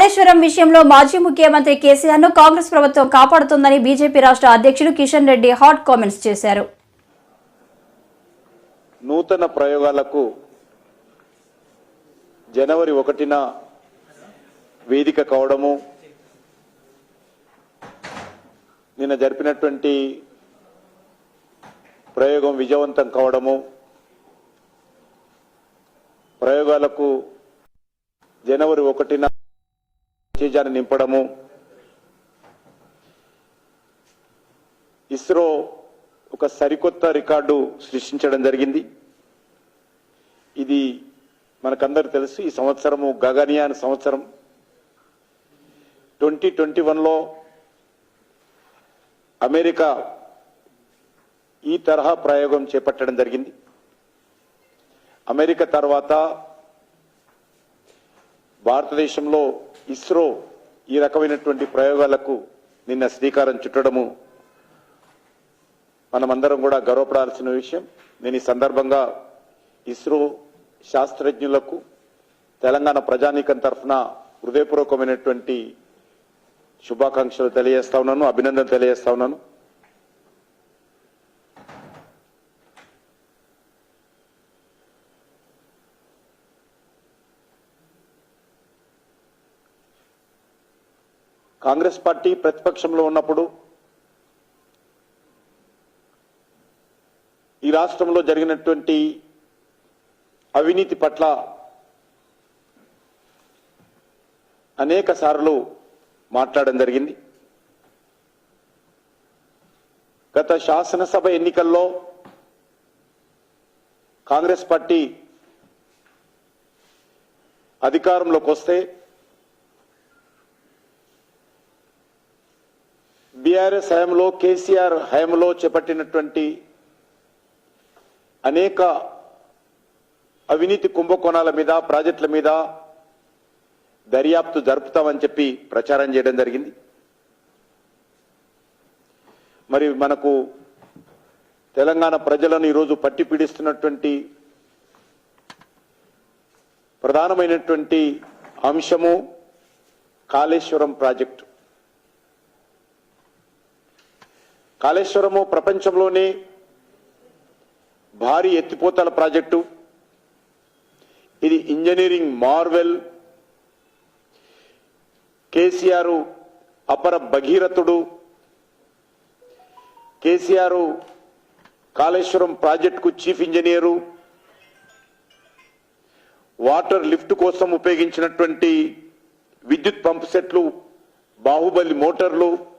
కాళేశ్వరం విషయంలో మాజీ ముఖ్యమంత్రి కేసీఆర్ను కాంగ్రెస్ ప్రభుత్వం కాపాడుతుందని బీజేపీ రాష్ట్ర అధ్యక్షుడు కిషన్ రెడ్డి హాట్ కామెంట్స్ చేశారు. నూతన ప్రయోగాలకు జనవరి ఒకటిన వేదిక కావడము నిన్న జరిపినటువంటి ప్రయోగం విజయవంతం కావడము ప్రయోగాలకు జనవరి ఒకటిన ఉత్తేజాన్ని నింపడము. ఇస్రో ఒక సరికొత్త రికార్డు సృష్టించడం జరిగింది. ఇది మనకందరు తెలుసు ఈ సంవత్సరము గగనయాన్ సంవత్సరం. ట్వంటీ ట్వంటీ వన్లో అమెరికా ఈ తరహా ప్రయోగం చేపట్టడం జరిగింది. అమెరికా తర్వాత భారతదేశంలో ఇస్రో ఈ రకమైనటువంటి ప్రయోగాలకు నిన్న శ్రీకారం చుట్టడము. మనమందరం కూడా గర్వపడాల్సిన విషయం నేను ఈ సందర్భంగా ఇస్రో శాస్త్రజ్ఞులకు తెలంగాణ ప్రజానీకం తరఫున హృదయపూర్వకమైనటువంటి శుభాకాంక్షలు తెలియజేస్తా ఉన్నాను అభినందన తెలియజేస్తా ఉన్నాను. కాంగ్రెస్ పార్టీ ప్రతిపక్షంలో ఉన్నప్పుడు ఈ రాష్ట్రంలో జరిగినటువంటి అవినీతి పట్ల అనేక సార్లు మాట్లాడడం జరిగింది. గత శాసనసభ ఎన్నికల్లో కాంగ్రెస్ పార్టీ అధికారంలోకి వస్తే బీఆర్ఎస్ హయాంలో కేసీఆర్ హయాంలో చేపట్టినటువంటి అనేక అవినీతి కుంభకోణాల మీద ప్రాజెక్టుల మీద దర్యాప్తు జరుపుతామని చెప్పి ప్రచారం చేయడం జరిగింది. మరి మనకు తెలంగాణ ప్రజలను ఈరోజు పట్టి పీడిస్తున్నటువంటి ప్రధానమైనటువంటి అంశము కాళేశ్వరం ప్రాజెక్టు. కాళేశ్వరము ప్రపంచంలోనే భారీ ఎత్తిపోతల ప్రాజెక్టు. ఇది ఇంజనీరింగ్ మార్వెల్. కేసీఆర్ అపర భగీరథుడు. కేసీఆర్ కాళేశ్వరం ప్రాజెక్టుకు చీఫ్ ఇంజనీరు. వాటర్ లిఫ్ట్ కోసం ఉపయోగించినటువంటి విద్యుత్ పంప్ సెట్లు బాహుబలి మోటార్లు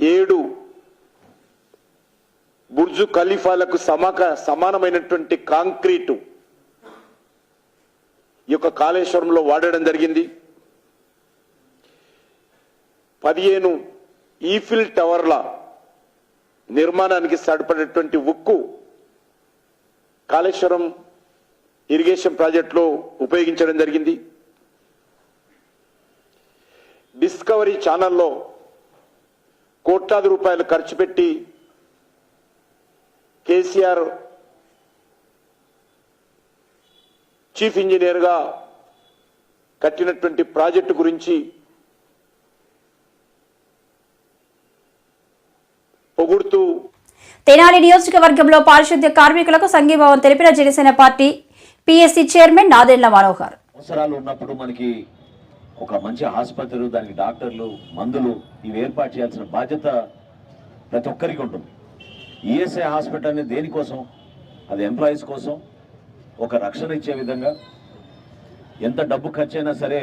ఏడు బుర్జు ఖలీఫాలకు సమాక సమానమైనటువంటి కాంక్రీటు ఈ యొక్క కాళేశ్వరంలో వాడడం జరిగింది. పదిహేను ఈఫిల్ టవర్ల నిర్మాణానికి సరిపడేటువంటి ఉక్కు కాళేశ్వరం ఇరిగేషన్ ప్రాజెక్టులో ఉపయోగించడం జరిగింది. డిస్కవరీ ఛానల్లో కోట్లాది రూపాయలు ఖర్చు పెట్టి కేసీఆర్ చీఫ్ ఇంజనీర్గా కట్టినటువంటి ప్రాజెక్టు గురించి పొగుడుతూ తెనాలి నియోజకవర్గంలో పారిశుద్ధ్య కార్మికులకు సంఘీభావం తెలిపిన Janasena party PSC chairman Nadendla Manohar. అవసరాలు ఉన్నప్పుడు మనకి ఒక మంచి ఆసుపత్రులు దానికి డాక్టర్లు మందులు ఇవి ఏర్పాటు చేయాల్సిన బాధ్యత ప్రతి ఒక్కరికి ఉంటుంది. ఈఎస్ఐ హాస్పిటల్ అనేది దేనికోసం? అది ఎంప్లాయీస్ కోసం? ఒక రక్షణ ఇచ్చే విధంగా? ఎంత డబ్బు ఖర్చు అయినా సరే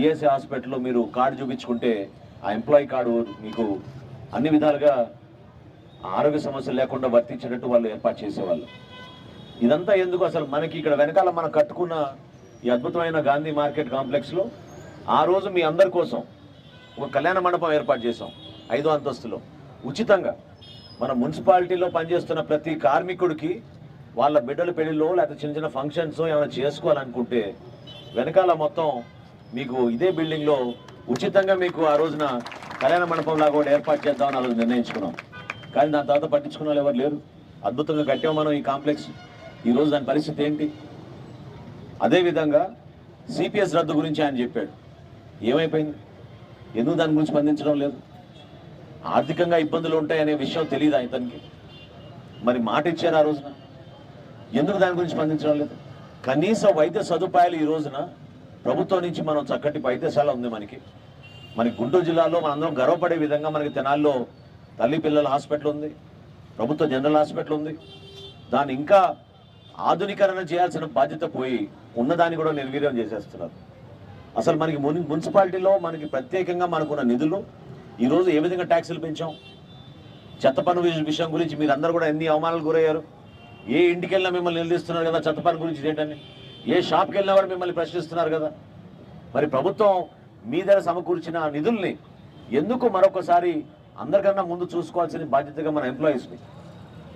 ఈఎస్ఐ హాస్పిటల్లో మీరు కార్డు చూపించుకుంటే ఆ ఎంప్లాయీ కార్డు మీకు అన్ని విధాలుగా ఆరోగ్య సమస్యలు లేకుండా వర్తించినట్టు వాళ్ళు ఏర్పాటు చేసేవాళ్ళు. ఇదంతా ఎందుకు అసలు మనకి ఇక్కడ వెనకాల మనం కట్టుకున్న ఈ అద్భుతమైన గాంధీ మార్కెట్ కాంప్లెక్స్లో ఆ రోజు మీ అందరి కోసం ఒక కళ్యాణ మండపం ఏర్పాటు చేసాం ఐదో అంతస్తులో. ఉచితంగా. మన మున్సిపాలిటీలో పనిచేస్తున్న ప్రతి కార్మికుడికి వాళ్ళ బిడ్డల పెళ్ళిలో లేకపోతే చిన్న చిన్న ఫంక్షన్స్ ఏమైనా చేసుకోవాలనుకుంటే వెనకాల మొత్తం మీకు ఇదే బిల్డింగ్లో ఉచితంగా మీకు ఆ రోజున కళ్యాణ మండపం లాగా కూడా ఏర్పాటు చేద్దామని ఆ రోజు నిర్ణయించుకున్నాం. కానీ దాని తర్వాత పట్టించుకున్న వాళ్ళు ఎవరు లేరు. అద్భుతంగా కట్టాం మనం ఈ కాంప్లెక్స్ ఈరోజు దాని పరిస్థితి ఏంటి? అదేవిధంగా సిపిఎస్ రద్దు గురించి ఆయన చెప్పాడు. ఏమైపోయింది? ఎందుకు దాని గురించి స్పందించడం లేదు? ఆర్థికంగా ఇబ్బందులు ఉంటాయనే విషయం తెలియదు ఇతనికి? మరి మాట ఇచ్చారు ఆ రోజున? ఎందుకు దాని గురించి స్పందించడం లేదు? కనీస వైద్య సదుపాయాలు ఈ రోజున ప్రభుత్వం నుంచి మనం చక్కటి వైద్యశాల ఉంది మనకి. మన గుంటూరు జిల్లాలో మనందరం గర్వపడే విధంగా మనకి తెనాల్లో తల్లి పిల్లల హాస్పిటల్ ఉంది ప్రభుత్వ జనరల్ హాస్పిటల్ ఉంది. దాన్ని ఇంకా ఆధునీకరణ చేయాల్సిన బాధ్యత పోయి ఉన్నదాన్ని కూడా నిర్వీర్యం చేసేస్తున్నారు. అసలు మనకి మున్- మున్సిపాలిటీలో మనకి ప్రత్యేకంగా మనకున్న నిధులు ఈరోజు ఏ విధంగా ట్యాక్సులు పెంచాం? చెత్త పన్ను విషయం గురించి మీరు అందరూ కూడా ఎన్ని అవమానాలు గురయ్యారు? ఏ ఇంటికి వెళ్ళినా మిమ్మల్ని నిలదీస్తున్నారు కదా చెత్త పన్ను గురించి ఏంటని ఏ షాప్కి వెళ్ళినా కూడా మిమ్మల్ని ప్రశ్నిస్తున్నారు కదా? మరి ప్రభుత్వం మీ దగ్గర సమకూర్చిన నిధుల్ని ఎందుకు మరొకసారి అందరికన్నా ముందు చూసుకోవాల్సిన బాధ్యతగా మన ఎంప్లాయీస్ని?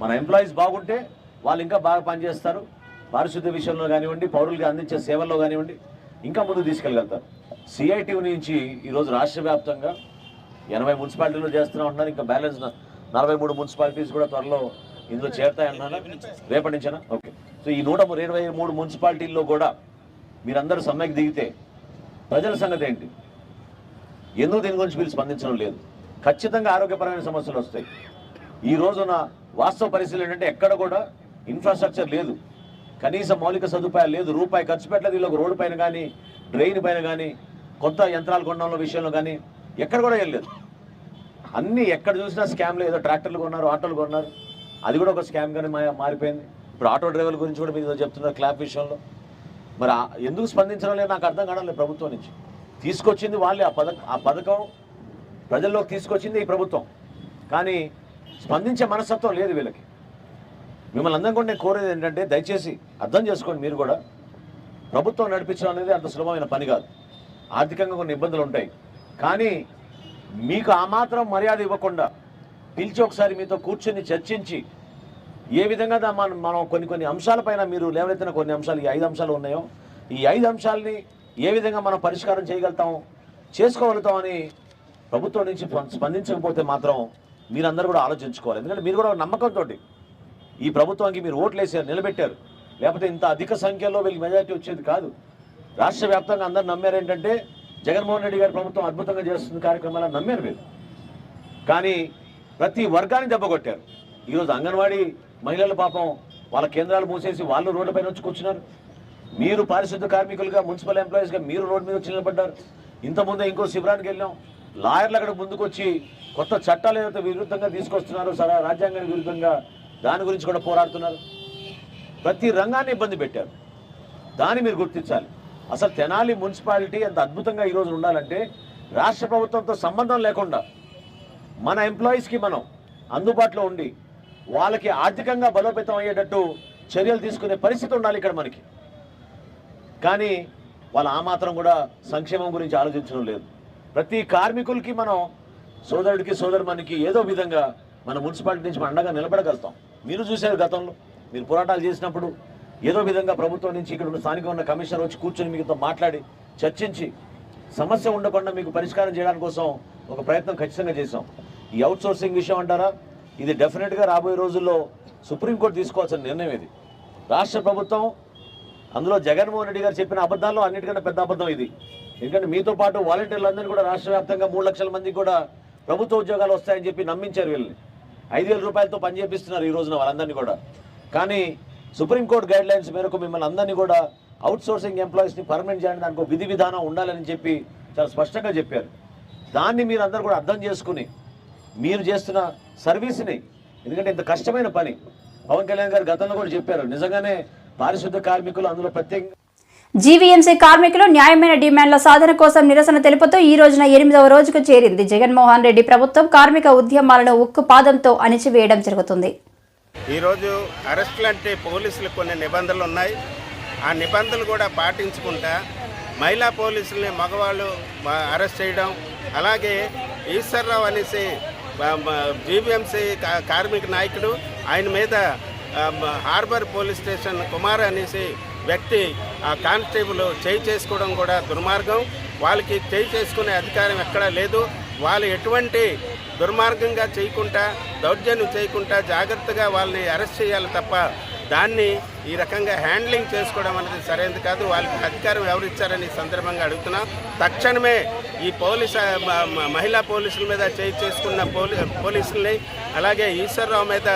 మన ఎంప్లాయీస్ బాగుంటే వాళ్ళు ఇంకా బాగా పనిచేస్తారు. పారిశుద్ధ్య విషయంలో కానివ్వండి పౌరులకి అందించే సేవల్లో కానివ్వండి ఇంకా ముందు తీసుకెళ్ళగలుగుతారు. సిఐటి నుంచి ఈరోజు రాష్ట్ర వ్యాప్తంగా ఎనభై మున్సిపాలిటీలు చేస్తూనే ఉంటున్నారు ఇంకా బ్యాలెన్స్ నలభై మూడు మున్సిపాలిటీస్ కూడా త్వరలో ఇందులో చేరుతాయన్నారా రేపటి నుంచేనా? ఓకే. సో ఈ నూట ఇరవై మూడు మున్సిపాలిటీల్లో కూడా మీరందరూ సమ్మెకి దిగితే ప్రజల సంగతి ఏంటి? ఎందుకు దీని గురించి మీరు స్పందించడం లేదు? ఖచ్చితంగా ఆరోగ్యపరమైన సమస్యలు వస్తాయి. ఈ రోజున వాస్తవ పరిస్థితులు ఏంటంటే ఎక్కడ కూడా ఇన్ఫ్రాస్ట్రక్చర్ లేదు. కనీస మౌలిక సదుపాయాలు లేదు. రూపాయి ఖర్చు పెట్టలేదు. వీళ్ళకి రోడ్డు పైన కానీ డ్రైన్ పైన కానీ కొత్త యంత్రాలు కొనడంలో విషయంలో కానీ. ఎక్కడ కూడా వెళ్ళలేదు. అన్ని ఎక్కడ చూసినా స్కామ్లు ఏదో ట్రాక్టర్లు కొన్నారు ఆటోలు కొన్నారు. అది కూడా ఒక స్కామ్గానే మారిపోయింది. ఇప్పుడు ఆటో డ్రైవర్ల గురించి కూడా మీరు ఏదో చెప్తున్నారు క్లాప్ విషయంలో. మరి ఎందుకు స్పందించడం లేదు? నాకు అర్థం కావడం లేదు ప్రభుత్వం నుంచి. తీసుకొచ్చింది వాళ్ళే ఆ పథకం ఆ పథకం ప్రజల్లోకి తీసుకొచ్చింది ఈ ప్రభుత్వం. కానీ స్పందించే మనస్తత్వం లేదు వీళ్ళకి. మిమ్మల్ని అందరం కూడా నేను కోరేది ఏంటంటే దయచేసి అర్థం చేసుకోండి మీరు కూడా. ప్రభుత్వం నడిపించడం అనేది అంత సులభమైన పని కాదు. ఆర్థికంగా కొన్ని ఇబ్బందులు ఉంటాయి. కానీ మీకు ఆ మాత్రం మర్యాద ఇవ్వకుండా పిలిచి ఒకసారి మీతో కూర్చొని చర్చించి ఏ విధంగా మనం మనం కొన్ని కొన్ని అంశాలపైన మీరు లేవనెత్తిన కొన్ని అంశాలు ఈ ఐదు అంశాలు ఉన్నాయో ఈ ఐదు అంశాలని ఏ విధంగా మనం పరిష్కారం చేయగలుగుతాం చేసుకోగలుగుతామని ప్రభుత్వం నుంచి స్పందించకపోతే మాత్రం మీరందరూ కూడా ఆలోచించుకోవాలి. ఎందుకంటే మీరు కూడా ఒక నమ్మకంతో ఈ ప్రభుత్వానికి మీరు ఓట్లు వేసారు నిలబెట్టారు. లేకపోతే ఇంత అధిక సంఖ్యలో వీళ్ళకి మెజారిటీ వచ్చేది కాదు. రాష్ట్ర వ్యాప్తంగా అందరు నమ్మారు ఏంటంటే జగన్మోహన్ రెడ్డి గారి ప్రభుత్వం అద్భుతంగా చేస్తున్న కార్యక్రమాలను నమ్మారు మీరు కానీ ప్రతి వర్గాన్ని దెబ్బకొట్టారు. ఈరోజు అంగన్వాడీ మహిళల పాపం వాళ్ళ కేంద్రాలు మూసేసి వాళ్ళు రోడ్లపైన వచ్చి కూర్చున్నారు. మీరు పారిశుద్ధ కార్మికులుగా మున్సిపల్ ఎంప్లాయీస్గా మీరు రోడ్డు మీద వచ్చి నిలబడ్డారు. ఇంతకుముందే ఇంకో శిబిరానికి వెళ్ళాం. లాయర్లు అక్కడ ముందుకొచ్చి కొత్త చట్టాలు ఏదైతే విరుద్ధంగా తీసుకొస్తున్నారో సరే రాజ్యాంగానికి విరుద్ధంగా దాని గురించి కూడా పోరాడుతున్నారు. ప్రతి రంగాన్ని ఇబ్బంది పెట్టారు. దాన్ని మీరు గుర్తించాలి. అసలు తెనాలి మున్సిపాలిటీ అంత అద్భుతంగా ఈరోజు ఉండాలంటే రాష్ట్ర ప్రభుత్వంతో సంబంధం లేకుండా మన ఎంప్లాయీస్కి మనం అందుబాటులో ఉండి వాళ్ళకి ఆర్థికంగా బలోపేతం అయ్యేటట్టు చర్యలు తీసుకునే పరిస్థితి ఉండాలి ఇక్కడ మనకి. కానీ వాళ్ళు ఆ మాత్రం కూడా సంక్షేమం గురించి ఆలోచించడం లేదు. ప్రతి కార్మికులకి మనం సోదరుడికి సోదరుమనికి ఏదో విధంగా మన మున్సిపాలిటీ నుంచి మనం అండగా నిలబడగలుగుతాం. మీరు చూశారు గతంలో మీరు పోరాటాలు చేసినప్పుడు ఏదో విధంగా ప్రభుత్వం నుంచి ఇక్కడ ఉన్న స్థానికంగా ఉన్న కమిషనర్ వచ్చి కూర్చొని మీతో మాట్లాడి చర్చించి సమస్య ఉండకుండా మీకు పరిష్కారం చేయడానికి కోసం ఒక ప్రయత్నం ఖచ్చితంగా చేశాం. ఈ అవుట్ సోర్సింగ్ విషయం అంటారా? ఇది డెఫినెట్గా రాబోయే రోజుల్లో సుప్రీంకోర్టు తీసుకోవాల్సిన నిర్ణయం ఇది. రాష్ట్ర ప్రభుత్వం అందులో జగన్మోహన్ రెడ్డి గారు చెప్పిన అబద్ధాల్లో అన్నిటికన్నా పెద్ద అబద్ధం ఇది. ఎందుకంటే మీతో పాటు వాలంటీర్లందరినీ కూడా రాష్ట్ర వ్యాప్తంగా మూడు లక్షల మందికి కూడా ప్రభుత్వ ఉద్యోగాలు వస్తాయని చెప్పి నమ్మించారు వీళ్ళని. ఐదు వేల రూపాయలతో పని చేపిస్తున్నారు ఈ రోజున వాళ్ళందరినీ కూడా. కానీ సుప్రీంకోర్టు గైడ్ లైన్స్ మేరకు మిమ్మల్ని అందరినీ కూడా అవుట్ సోర్సింగ్ ఎంప్లాయీస్ని పర్మనెంట్ చేయడానికి దానికి ఒక విధి విధానం ఉండాలని చెప్పి చాలా స్పష్టంగా చెప్పారు. దాన్ని మీరు అందరూ కూడా అర్థం చేసుకుని మీరు చేస్తున్న సర్వీస్ని ఎందుకంటే ఇంత కష్టమైన పని. పవన్ కళ్యాణ్ గారు గతంలో కూడా చెప్పారు నిజంగానే పారిశుద్ధ కార్మికులు అందులో ప్రత్యేకంగా జీవీఎంసీ కార్మికులు న్యాయమైన డిమాండ్ల సాధన కోసం నిరసన తెలుపుతూ ఈ రోజున ఎనిమిదవ రోజుకు చేరింది జగన్మోహన్ రెడ్డి ప్రభుత్వం కార్మిక ఉద్యమాలను ఉక్కు పాదంతో అణిచివేయడం జరుగుతుంది. ఈరోజు అరెస్టులు అంటే పోలీసులు కొన్ని నిబంధనలు ఉన్నాయి. ఆ నిబంధనలు కూడా పాటించుకుంటా మహిళా పోలీసుల్ని మగవాళ్ళు అరెస్ట్ చేయడం. అలాగే ఈశ్వర్రావు అనేసి జీబీఎంసీ కార్మిక నాయకుడు ఆయన మీద హార్బర్ పోలీస్ స్టేషన్ కుమార్ అనేసి వ్యక్తి ఆ కానిస్టేబుల్ చేయి చేసుకోవడం కూడా దుర్మార్గం. వాళ్ళకి చేయి చేసుకునే అధికారం ఎక్కడా లేదు. వాళ్ళు ఎటువంటి దుర్మార్గంగా చేయకుండా దౌర్జన్యం చేయకుండా జాగ్రత్తగా వాళ్ళని అరెస్ట్ చేయాలి తప్ప దాన్ని ఈ రకంగా హ్యాండ్లింగ్ చేసుకోవడం అనేది సరైనది కాదు. వాళ్ళకి అధికారం ఎవరిచ్చారని సందర్భంగా అడుగుతున్నాం. తక్షణమే ఈ పోలీస్ మహిళా పోలీసుల మీద చేయి చేసుకున్న పోలీ పోలీసుల్ని అలాగే ఈశ్వరరావు మీద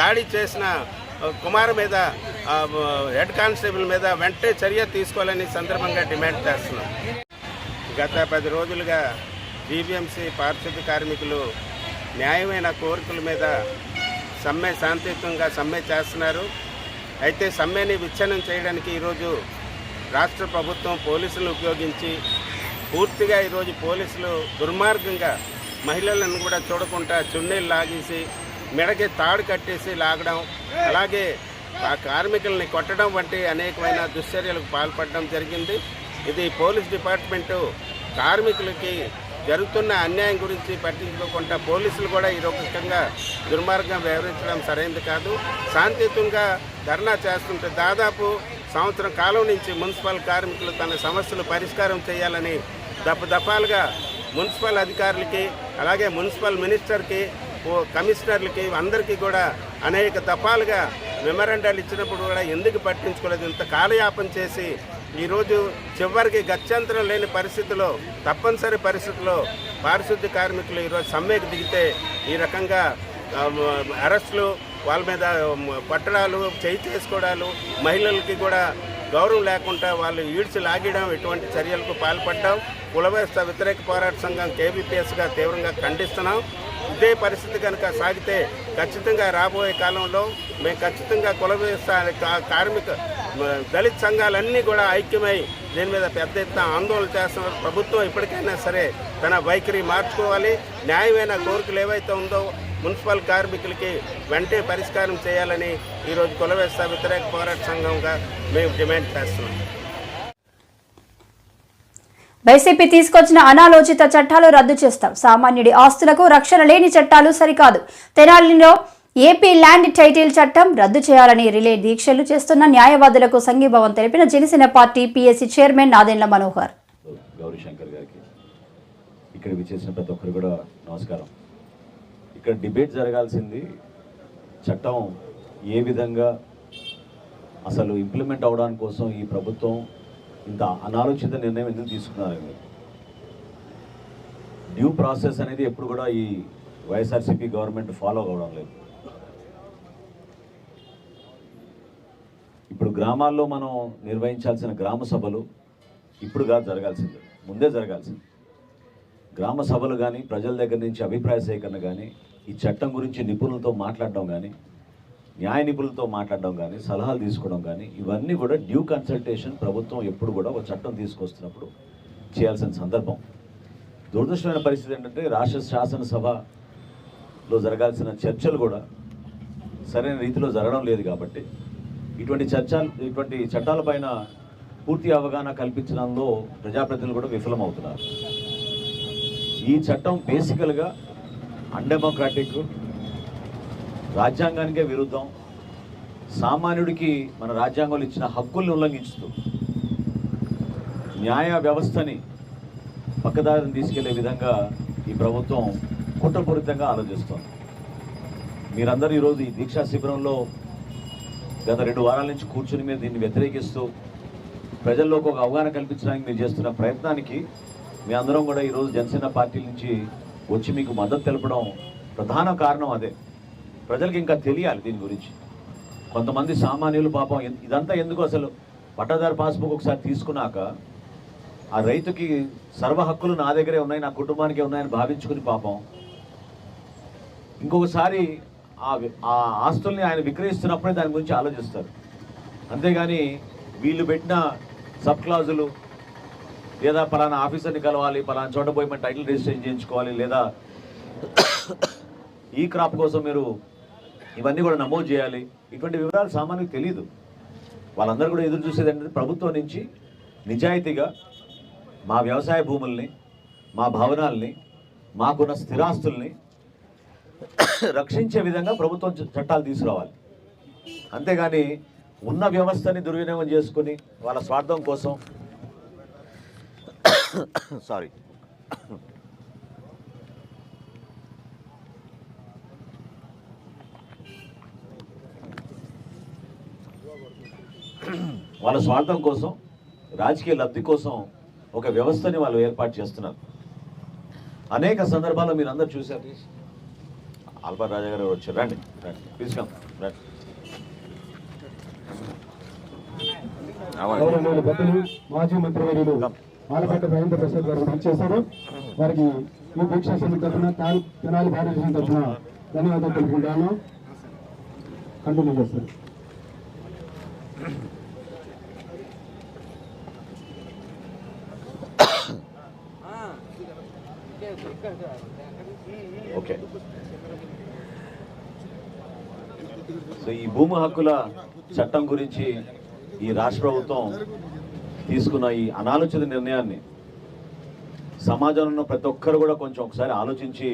దాడి చేసిన కుమార్ మీద హెడ్ కానిస్టేబుల్ మీద వెంటనే చర్య తీసుకోవాలని సందర్భంగా డిమాండ్ చేస్తున్నాం. గత పది రోజులుగా బీబీఎంసీ పారిశుద్ధ్య కార్మికులు న్యాయమైన కోరికల మీద సమ్మె శాంతియుతంగా సమ్మె చేస్తున్నారు. అయితే సమ్మెని విచ్ఛిన్నం చేయడానికి ఈరోజు రాష్ట్ర ప్రభుత్వం పోలీసులను ఉపయోగించి పూర్తిగా ఈరోజు పోలీసులు దుర్మార్గంగా మహిళలను కూడా చూడకుండా చున్నీలు లాగేసి మెడకి తాడు కట్టేసి లాగడం అలాగే ఆ కార్మికుల్ని కొట్టడం వంటి అనేకమైన దుశ్చర్యలకు పాల్పడడం జరిగింది. ఇది పోలీస్ డిపార్ట్మెంటు కార్మికులకి జరుగుతున్న అన్యాయం గురించి పట్టించుకోకుండా పోలీసులు కూడా ఈ రకంగా దుర్మార్గం వ్యవహరించడం సరైనది కాదు. శాంతియుతంగా ధర్నా చేస్తుంటే దాదాపు సంవత్సరం కాలం నుంచి మున్సిపల్ కార్మికులు తన సమస్యలు పరిష్కారం చేయాలని దఫ దఫాలుగా మున్సిపల్ అధికారులకి అలాగే మున్సిపల్ మినిస్టర్కి ఓ కమిషనర్లకి అందరికీ కూడా అనేక దఫాలుగా మెమరాండాలు ఇచ్చినప్పుడు కూడా ఎందుకు పట్టించుకోలేదు? ఇంత కాలయాపన చేసి ఈరోజు చివరికి గత్యంతరం లేని పరిస్థితిలో తప్పనిసరి పరిస్థితిలో పారిశుద్ధ్య కార్మికులు ఈరోజు సమ్మెకు దిగితే ఈ రకంగా అరెస్టులు వాళ్ళ మీద పట్టడాలు చేయి చేసుకోవడాలు మహిళలకి కూడా గౌరవం లేకుండా వాళ్ళు ఈడ్చి లాగడం ఇటువంటి చర్యలకు పాల్పడ్డాం. కుల వ్యతిరేక పోరాట సంఘం కేబీపీఎస్గా తీవ్రంగా ఖండిస్తున్నాం. ఇదే పరిస్థితి కనుక సాగితే ఖచ్చితంగా రాబోయే కాలంలో మేము ఖచ్చితంగా కుల వ్యవస్థ కార్మిక దళిత సంఘాలన్నీ కూడా ఐక్యమై దీని మీద పెద్ద ఎత్తున ఆందోళన చేస్తున్నారు. ప్రభుత్వం ఇప్పటికైనా సరే తన వైఖరి మార్చుకోవాలి. న్యాయమైన కోరికలు ఏవైతే ఉందో మున్సిపల్ కార్మికులకి వెంటనే పరిష్కారం చేయాలని ఈరోజు కుల వ్యవస్థ వ్యతిరేక పోరాట సంఘంగా మేము డిమాండ్ చేస్తున్నాం. వైసీపీ తీసుకొచ్చిన అనాలోచిత చట్టాలు రద్దు చేస్తాం. సామాన్యుడి ఆస్తులకు రక్షణ లేని చట్టాలు సరికాదు. తెనాలిలో ఏపీ ల్యాండ్ టైటిల్ చట్టం రద్దు చేయాలని రిలే దీక్షలు చేస్తున్న న్యాయవాదులకు సంఘీభావం తెలిపిన Janasena party PSC chairman Nadendla Manohar. Gauri Shankar గారికి. ఇక్కడ విచ్చేసిన ప్రతి ఒక్కరు కూడా నమస్కారం. ఇక్కడ డిబేట్ జరగాల్సింది చట్టం ఏ విధంగా అసలు ఇంప్లిమెంట్ అవడానికి కోసం ఈ ప్రభుత్వం ఇంత అనాలోచిత నిర్ణయం ఎందుకు తీసుకున్నారని డ్యూ ప్రాసెస్ అనేది ఎప్పుడు కూడా ఈ వైఎస్ఆర్సీపీ గవర్నమెంట్ ఫాలో అవ్వడం లేదు. ఇప్పుడు గ్రామాల్లో మనం నిర్వహించాల్సిన గ్రామ సభలు ఇప్పుడు కాదు జరగాల్సింది ముందే జరగాల్సింది. గ్రామ సభలు కానీ ప్రజల దగ్గర నుంచి అభిప్రాయ సేకరణ కానీ ఈ చట్టం గురించి నిపుణులతో మాట్లాడడం కానీ న్యాయ నిపుణులతో మాట్లాడడం కానీ సలహాలు తీసుకోవడం కానీ ఇవన్నీ కూడా డ్యూ కన్సల్టేషన్ ప్రభుత్వం ఎప్పుడు కూడా ఒక చట్టం తీసుకొస్తున్నప్పుడు చేయాల్సిన సందర్భం. దురదృష్టమైన పరిస్థితి ఏంటంటే రాష్ట్ర శాసనసభలో జరగాల్సిన చర్చలు కూడా సరైన రీతిలో జరగడం లేదు కాబట్టి ఇటువంటి చర్చలు ఇటువంటి చట్టాలపైన పూర్తి అవగాహన కల్పించడంలో ప్రజాప్రతినిధులు కూడా విఫలమవుతున్నారు. ఈ చట్టం బేసికల్గా అన్డెమోక్రాటిక్ రాజ్యాంగానికే విరుద్ధం సామాన్యుడికి మన రాజ్యాంగంలో ఇచ్చిన హక్కుల్ని ఉల్లంఘించుతూ న్యాయ వ్యవస్థని పక్కదారిని తీసుకెళ్ళే విధంగా ఈ ప్రభుత్వం కుట్రపూరితంగా ఆలోచిస్తోంది. మీరందరూ ఈరోజు ఈ దీక్షా శిబిరంలో గత రెండు వారాల నుంచి కూర్చుని మీరు దీన్ని వ్యతిరేకిస్తూ ప్రజల్లోకి ఒక అవగాహన కల్పించడానికి మీరు చేస్తున్న ప్రయత్నానికి మీ అందరం కూడా ఈరోజు జనసేన పార్టీ నుంచి వచ్చి మీకు మద్దతు తెలపడం ప్రధాన కారణం అదే. ప్రజలకు ఇంకా తెలియాలి దీని గురించి. కొంతమంది సామాన్యులు పాపం ఇదంతా ఎందుకు అసలు పట్టాదారు పాస్బుక్ ఒకసారి తీసుకున్నాక ఆ రైతుకి సర్వ హక్కులు నా దగ్గరే ఉన్నాయి నా కుటుంబానికే ఉన్నాయని భావించుకుని పాపం. ఇంకొకసారి ఆ ఆ ఆస్తుల్ని ఆయన విక్రయిస్తున్నప్పుడే దాని గురించి ఆలోచిస్తారు. అంతేగాని వీళ్ళు పెట్టిన సబ్ క్లాజులు లేదా పలానా ఆఫీసర్ని కలవాలి పలానా చోట పోయి టైటిల్ రిజిస్ట్రేషన్ చేయించుకోవాలి లేదా ఈ క్రాప్ కోసం మీరు ఇవన్నీ కూడా నమోదు చేయాలి. ఇటువంటి వివరాలు సామాన్యులకు తెలియదు వాళ్ళందరూ కూడా ఎదురు చూసేది ఏంటంటే ప్రభుత్వం నుంచి నిజాయితీగా మా వ్యవసాయ భూముల్ని మా భవనాల్ని మాకున్న స్థిరాస్తుల్ని రక్షించే విధంగా ప్రభుత్వం చట్టాలు తీసుకురావాలి. అంతేగాని ఉన్న వ్యవస్థని దుర్వినియోగం చేసుకుని వాళ్ళ స్వార్థం కోసం సారీ. వాళ్ళ స్వార్థం కోసం రాజకీయ లబ్ధి కోసం ఒక వ్యవస్థని వాళ్ళు ఏర్పాటు చేస్తున్నారు. అనేక సందర్భాల్లో మీరు అందరు చూశారు. ఆల్బర్ రాజా గారు వచ్చారు రండి రండి. ప్లీజ్ కమ్ రండి మాజీ మంత్రివర్యులు ఆలపాటి రవీంద్ర ప్రసాద్ గారు పనిచేశారు. వారికి ఈ దీక్షా సమితి తరఫున తెనాలి భారతదేశం తరఫున ధన్యవాదాలు తెలుపుకుంటాను. కంటిన్యూ చేస్తారు ఓకే. సో ఈ భూమి హక్కుల చట్టం గురించి ఈ రాష్ట్ర ప్రభుత్వం తీసుకున్న ఈ అనాలోచిత నిర్ణయాన్ని సమాజంలో ఉన్న ప్రతి ఒక్కరు కూడా కొంచెం ఒకసారి ఆలోచించి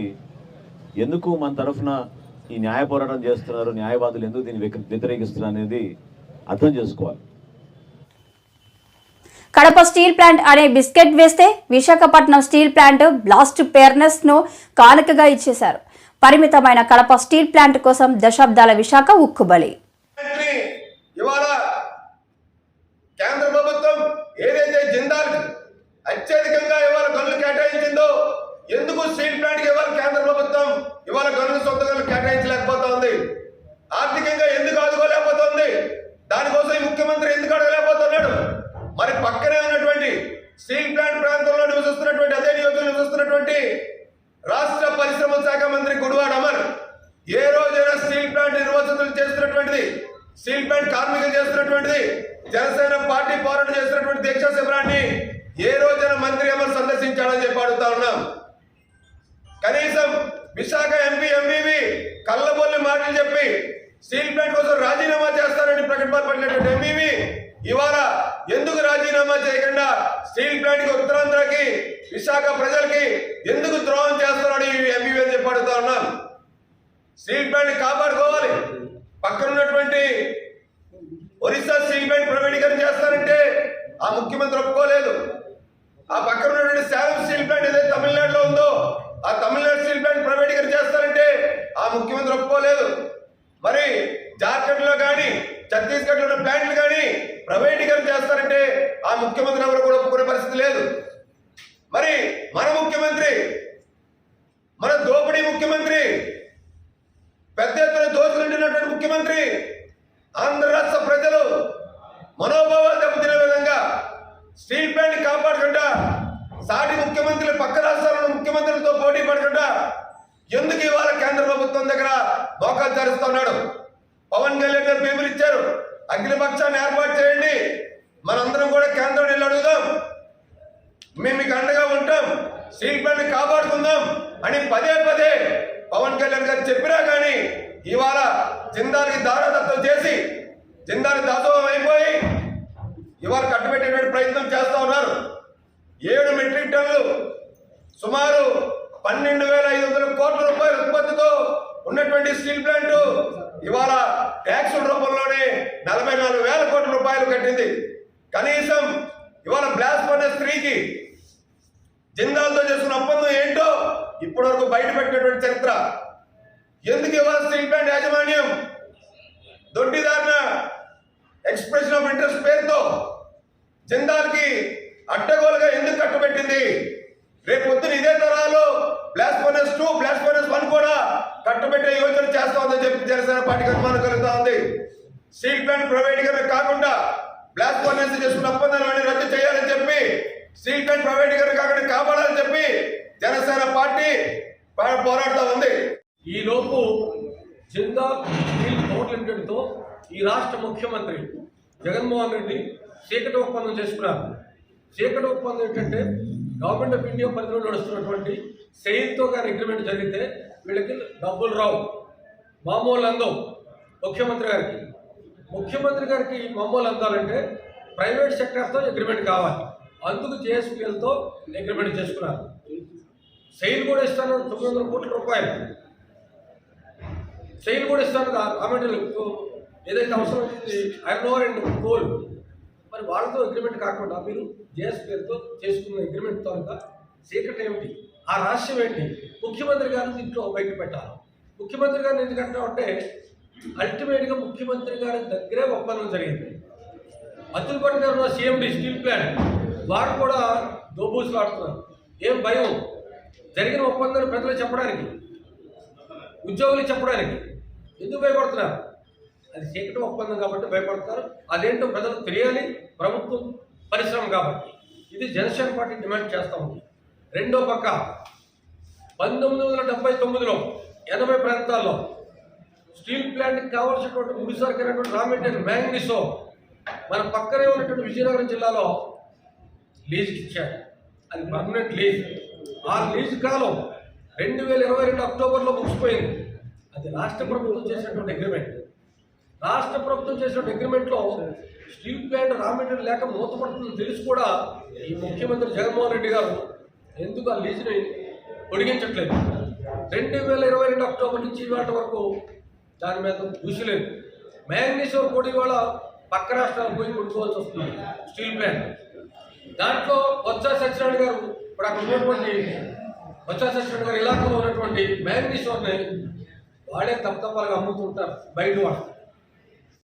ఎందుకు మన తరఫున ఈ న్యాయ పోరాటం చేస్తున్నారు న్యాయవాదులు ఎందుకు దీన్ని వ్యతిరేకి- వ్యతిరేకిస్తున్నారు అనేది అర్థం చేసుకోవాలి. కడప స్టీల్ ప్లాంట్ అనే బిస్కెట్ వేస్తే విశాఖపట్నం స్టీల్ ప్లాంట్ బ్లాస్ట్ పేర్నెస్ను కానుకగా ఇచ్చేశారు. పరిమితమైన కడప స్టీల్ ప్లాంట్ కోసం దశాబ్దాల విశాఖ ఉక్కుబలి. కేంద్ర ఏదైతే జిందాల్ అత్యధికంగా ఇవాళ గనులు కేటాయించిందో ఎందుకు స్టీల్ ప్లాంట్కి ఇవాళ కేంద్ర ప్రభుత్వం ఇవాళ గనులు సొంత గనులు కేటాయించలేకపోతోంది? ఆర్థికంగా ఎందుకు ఆదుకోలేకపోతుంది? దానికోసం ఈ ముఖ్యమంత్రి ఎందుకు అడగలేకపోతున్నాడు? మరి పక్కనే ఉన్నటువంటి స్టీల్ ప్లాంట్ ప్రాంతంలో నివసిస్తున్నటువంటి అదే నియోజకవర్గం నివసిస్తున్నటువంటి రాష్ట్ర పరిశ్రమ శాఖ మంత్రి గుడివాడ అమర్ ఏ రోజు స్టీల్ ప్లాంట్ నిర్వాసితులు చేస్తున్నటువంటిది స్టీల్ ప్లాంట్ కార్మికులు చేస్తున్నటువంటిది జనసేన పార్టీ పోరాటం చేస్తున్నటువంటి దీక్షా శిబిరాన్ని ఏ రోజైనా మంత్రి ఎవరు సందర్శించాడని చెప్పి అడుగుతా ఉన్నాం. కనీసం విశాఖ ఎంపీ ఎంపీవి కళ్ళబొల్లి మాటలు చెప్పి స్టీల్ ప్లాంట్ కోసం రాజీనామా చేస్తారని ప్రకటన పడినటువంటి ఎంపీవి ఇవాళ ఎందుకు రాజీనామా చేయకుండా స్టీల్ ప్లాంట్కి ఉత్తరాంధ్రకి విశాఖ ప్రజలకి ఎందుకు ద్రోహం చేస్తున్నాడు ఈ ఎంపీవి అని చెప్పి అడుగుతా ఉన్నాం. స్టీల్ ప్లాంట్ కాపాడుకోవాలి. పక్కన ఉన్నటువంటి ఒరిస్సా స్టీల్ ప్లాంట్ ప్రైవేటీకరణ చేస్తారంటే ఆ ముఖ్యమంత్రి ఒప్పుకోలేదు. ఆ పక్కన ఉన్నటువంటి శాలం స్టీల్ ప్లాంట్ ఏదైతే తమిళనాడులో ఉందో ఆ తమిళనాడు స్టీల్ ప్లాంట్ ప్రైవేటీకరణ చేస్తారంటే ఆ ముఖ్యమంత్రి ఒప్పుకోలేదు. మరి జార్ఖండ్లో కానీ ఛత్తీస్గఢ్లో ఉన్న ప్లాంట్లు కానీ ప్రైవేటీకరణ చేస్తారంటే ఆ ముఖ్యమంత్రి ఎవరు కూడా ఒప్పుకునే పరిస్థితి లేదు. మరి మన ముఖ్యమంత్రి మన దోపిడీ ముఖ్యమంత్రి పెద్ద ఎత్తున దోచుకుంటున్నటువంటి ముఖ్యమంత్రి ఆంధ్ర రాష్ట్ర ప్రజలు మనోభావాలు దెబ్బతినే విధంగా స్టీల్ ప్లాంట్ కాపాడకుండా సాటి ముఖ్యమంత్రులు పక్క రాష్ట్రాల ముఖ్యమంత్రులతో పోటీ పడకుండా ఎందుకు ఇవాళ కేంద్ర ప్రభుత్వం దగ్గర మోకాలు తెరుస్తున్నాడు పవన్ కళ్యాణ్ గారు పేపర్ ఇచ్చారు అఖిలపక్షాన్ని ఏర్పాటు చేయండి మనందరం కూడా కేంద్రం వెళ్ళి అడుగుదాం మేము మీకు అండగా ఉంటాం స్టీల్ ప్లాంట్ కాపాడుకుందాం అని పదే పదే పవన్ కళ్యాణ్ గారు చెప్పినా కానీ ఇవాళ జిందాల్కి దారాదత్తం చేసి జిందాల్ దాసోహం అయిపోయి ఇవాళ కట్టుబెట్టేటువంటి ప్రయత్నం చేస్తూ ఉన్నారు. ఏడు మెట్రిక్ టన్నులు సుమారు పన్నెండు వేల ఐదు వందల కోట్ల రూపాయల ఉత్పత్తితో ఉన్నటువంటి స్టీల్ ప్లాంట్ ఇవాళ ట్యాక్స్ రూపంలోనే నలభై నాలుగు వేల కోట్ల రూపాయలు కట్టింది. కనీసం ఇవాళ బ్లాస్ట్ పడిన స్త్రీకి జిందాల్తో చేసుకున్న ఒప్పందం ఏంటో ఇప్పటి వరకు బయట పెట్టినటువంటి చరిత్ర. ఎందుకు ఇవాళ స్టీల్ ప్లాంట్ యాజమాన్యం? దొడ్డిదారిన ఎక్స్ప్రెషన్ ఆఫ్ ఇంట్రెస్ట్ పేరుతో జిందాల్కి అడ్డగోలుగా ఎందుకు కట్టుబెట్టింది? రేపు పొద్దున ఇదే తరాలు blast furnace two blast furnace one కూడా కట్టుబెట్టే యోచన చేస్తా ఉందని చెప్పి జనసేన పార్టీకి అనుమానం కలుగుతా ఉంది స్టీల్ ప్లాంట్ ప్రైవేటీకరణ కాకుండా బ్లాస్ట్ ఫర్నెస్ చేసుకున్న ఒప్పందాలు రద్దు చేయాలని చెప్పి స్టీల్ ప్లాంట్ ప్రైవేటీకరణ కాకుండా కాపాడాలని చెప్పి జనసేన పార్టీ పోరాడుతూ ఉంది. ఈలోపు లోపు జిందాల్ స్టీల్ పవర్ లిమిటెడ్తో ఈ రాష్ట్ర ముఖ్యమంత్రి జగన్మోహన్ రెడ్డి చీకటి ఒప్పందం చేసుకున్నారు. చీకటి ఒప్పందం ఏంటంటే గవర్నమెంట్ ఆఫ్ ఇండియా పరిధిలో నడుస్తున్నటువంటి సెయిల్తో కానీ అగ్రిమెంట్ జరిగితే వీళ్ళకి డబ్బులు రావు. మామూలు అందం ముఖ్యమంత్రి గారికి. ముఖ్యమంత్రి గారికి మామూలు అందాలంటే ప్రైవేట్ సెక్టర్తో అగ్రిమెంట్ కావాలి. అందుకు జేఎస్పీఎల్తో అగ్రిమెంట్ చేసుకున్నారు. సెయిల్ కూడా ఇస్తాను తొమ్మిది వందల కోట్ల రూపాయలు. సెయిల్ కూడా ఇస్తాను కామెంట్లు ఏదైతే అవసరం ఉంది ఐరన్ ఓవర్ అండ్ కోల్. మరి వాళ్ళతో అగ్రిమెంట్ కాకుండా మీరు జేఎస్ పేరుతో చేసుకున్న అగ్రిమెంట్ కనుక సీక్రెట్ ఏమిటి? ఆ రహస్యం ఏంటి? ముఖ్యమంత్రి గారిని దీంట్లో బయట పెట్టాలి ముఖ్యమంత్రి గారిని ఎందుకంటే అంటే అల్టిమేట్గా ముఖ్యమంత్రి గారి దగ్గరే ఒప్పందం జరిగింది. అతుల్ గారు ఉన్న సిఎండి స్టీల్ ప్లాంట్. వారు కూడా దోబూసులాడుతున్నారు ఏం భయం? జరిగిన ఒప్పందాలు ప్రజలు చెప్పడానికి ఉద్యోగులు చెప్పడానికి ఎందుకు భయపడుతున్నారు? అది చీకటి ఒప్పందం కాబట్టి భయపడుతున్నారు. అదేంటో ప్రజలకు తెలియాలి. ప్రభుత్వం పరిశ్రమ కాబట్టి. ఇది జనసేన పార్టీ డిమాండ్ చేస్తూ ఉంది. రెండో పక్క పంతొమ్మిది వందల డెబ్బై తొమ్మిదిలో ఎనభై ప్రాంతాల్లో స్టీల్ ప్లాంట్కి కావాల్సినటువంటి ముడిసరికైనటువంటి రా మెటీరియల్ మ్యాంగ్నీసో మన పక్కనే ఉన్నటువంటి విజయనగరం జిల్లాలో లీజుకి ఇచ్చారు. అది పర్మనెంట్ లీజ్. ఆ లీజ్ కాలం రెండు వేల ఇరవై రెండు అక్టోబర్లో ముగిసిపోయింది. అది రాష్ట్ర ప్రభుత్వం చేసినటువంటి అగ్రిమెంట్ రాష్ట్ర ప్రభుత్వం చేసినటువంటి అగ్రిమెంట్లో స్టీల్ ప్లాంట్ రా మెటీరియల్ లేక మూతపడుతుందని తెలిసి కూడా ఈ ముఖ్యమంత్రి జగన్మోహన్ రెడ్డి గారు ఎందుకు ఆ లీజుని పొడిగించట్లేదు. రెండు వేల ఇరవై రెండు అక్టోబర్ నుంచి ఇవాటి వరకు దాని మీద కృషి లేదు కూడా ఇవాళ పక్క రాష్ట్రాలకు పోయి కొట్టుకోవాల్సి వస్తుంది స్టీల్ ప్లాంట్. దాంట్లో బొత్స సత్యనారాయణ గారు ఇప్పుడు అక్కడ ఉన్నటువంటి బొత్స సత్యనారాయణ గారి ఇలాకాలో ఉన్నటువంటి మ్యాంగనీశ్వర్ని వాళ్ళే తప్ప తప్పలుగా అమ్ముతుంటారు బయట వాళ్ళు.